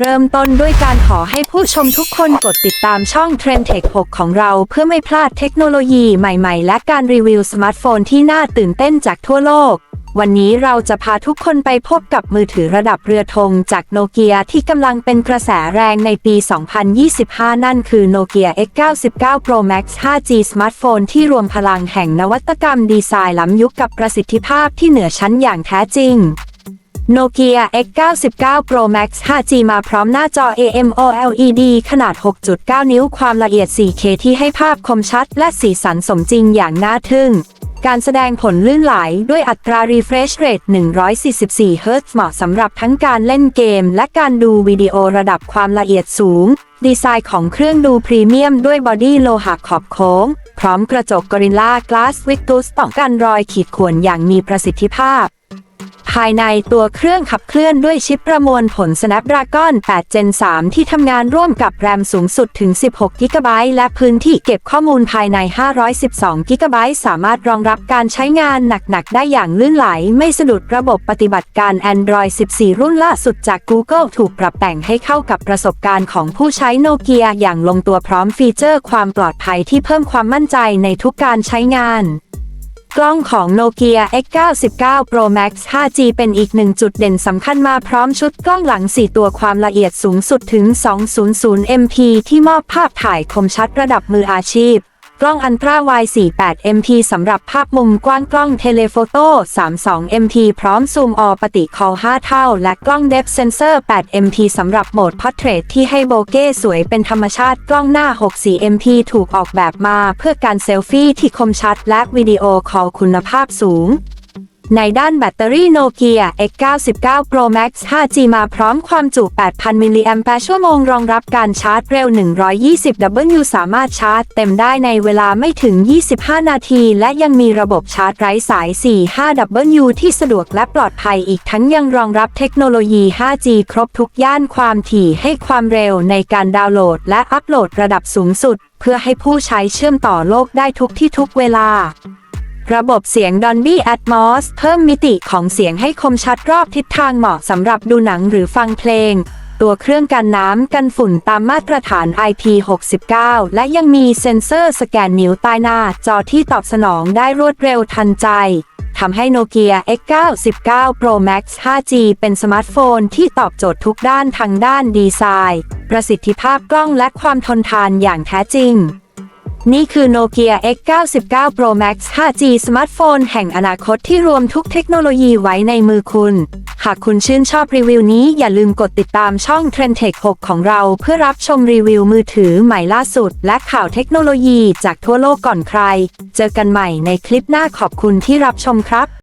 เริ่มต้นด้วยการขอให้ผู้ชมทุกคนกดติดตามช่อง Trend Tech 6 ของเราเพื่อไม่พลาดเทคโนโลยีใหม่ๆ และการรีวิวสมาร์ทโฟนที่น่าตื่นเต้นจากทั่วโลก วันนี้เราจะพาทุกคนไปพบกับมือถือระดับเรือธงจากโนเกียที่กำลังเป็นกระแสแรงในปี 2025 นั่นคือ Nokia X99 Pro Max 5G สมาร์ทโฟนที่รวมพลังแห่งนวัตกรรมดีไซน์ล้ำยุคกับประสิทธิภาพที่เหนือชั้นอย่างแท้จริง Nokia X99 Pro Max 5G มาพร้อมหน้าจอ AMOLED ขนาด 6.9 นิ้วความละเอียด 4K ที่ให้ภาพคมชัด และสีสันสมจริงอย่างน่าทึ่ง การแสดงผลลื่นไหลด้วยอัตรา refresh rate 144 Hz เหมาะสำหรับทั้งการเล่นเกม และการดูวิดีโอระดับความละเอียดสูง ดีไซน์ของเครื่องดูพรีเมียมด้วยบอดี้โลหะขอบโค้ง พร้อมกระจก Gorilla Glass Victus ป้องกันรอยขีดข่วนอย่างมีประสิทธิภาพายในตัวเครื่องขับเคลื่อนด้วยชิปประมวลผล Snapdragon 8 Gen 3 ที่ทำงานร่วมกับแรมสูงสุดถึง 16 g b และพื้นที่เก็บข้อมูลภายใน 512 g b สามารถรองรับการใช้งานหนัก ๆ ได้อย่างลื่นไหล ไม่สะดุดระบบปฏิบัติการ Android 14 รุ่นล่าสุดจาก Google ถูกปรับแต่งให้เข้ากับประสบการณ์ของผู้ใช้โนเกียอย่างลงตัวพร้อมฟีเจอร์ความปลอดภัยที่เพิ่มความมั่นใจในทุกการใช้งาน กล้องของ Nokia X99 Pro Max 5G เป็นอีกหนึ่งจุดเด่นสำคัญมาพร้อมชุดกล้องหลัง 4 ตัวความละเอียดสูงสุดถึง 200 MP ที่มอบภาพถ่ายคมชัดระดับมืออาชีพ กล้องอันตราไว48 MP สำหรับภาพมุมกว้างกล้องเทเลโฟโต้32 MP พร้อมซูมออปติคอล5 เท่า และกล้องเดฟเซนเซอร์8 MP สำหรับโหมดพอร์เทรตที่ให้โบเก้สวยเป็นธรรมชาติกล้องหน้า 64 MP ถูกออกแบบมาเพื่อการเซลฟี่ที่คมชัดและวิดีโอคอลคุณภาพสูง ในด้านแบตเตอรี่โนเกีย X99 Pro Max 5G มาพร้อมความจุ 8,000 มิลลิแอมแปร์ชั่วโมง รองรับการชาร์จเร็ว 120W สามารถชาร์จเต็มได้ในเวลาไม่ถึง 25 นาที และยังมีระบบชาร์จไร้สาย 45W ที่สะดวกและปลอดภัยอีกทั้งยังรองรับเทคโนโลยี 5G ครบทุกย่านความถี่ให้ความเร็วในการดาวน์โหลด และอัปโหลดระดับสูงสุด เพื่อให้ผู้ใช้เชื่อมต่อโลกได้ทุกที่ทุกเวลา ระบบเสียง Dolby Atmos เพิ่มมิติของเสียงให้คมชัดรอบทิศทางเหมาะสำหรับดูหนังหรือฟังเพลง ตัวเครื่องกันน้ำกันฝุ่นตามมาตรฐาน IP69 และยังมีเซ็นเซอร์สแกนนิ้วใต้หน้า จอที่ตอบสนองได้รวดเร็วทันใจทำให้ Nokia X99 Pro Max 5G เป็นสมาร์ทโฟนที่ตอบโจทย์ทุกด้านทางด้านดีไซน์ ประสิทธิภาพกล้องและความทนทานอย่างแท้จริง นี่คือ Nokia X99 Pro Max 5G สมาร์ทโฟนแห่งอนาคตที่รวมทุกเทคโนโลยีไว้ในมือคุณ หากคุณชื่นชอบรีวิวนี้อย่าลืมกดติดตามช่อง Trend Tech 6 ของเราเพื่อรับชมรีวิวมือถือใหม่ล่าสุด และข่าวเทคโนโลยีจากทั่วโลกก่อนใคร เจอกันใหม่ในคลิปหน้าขอบคุณที่รับชมครับ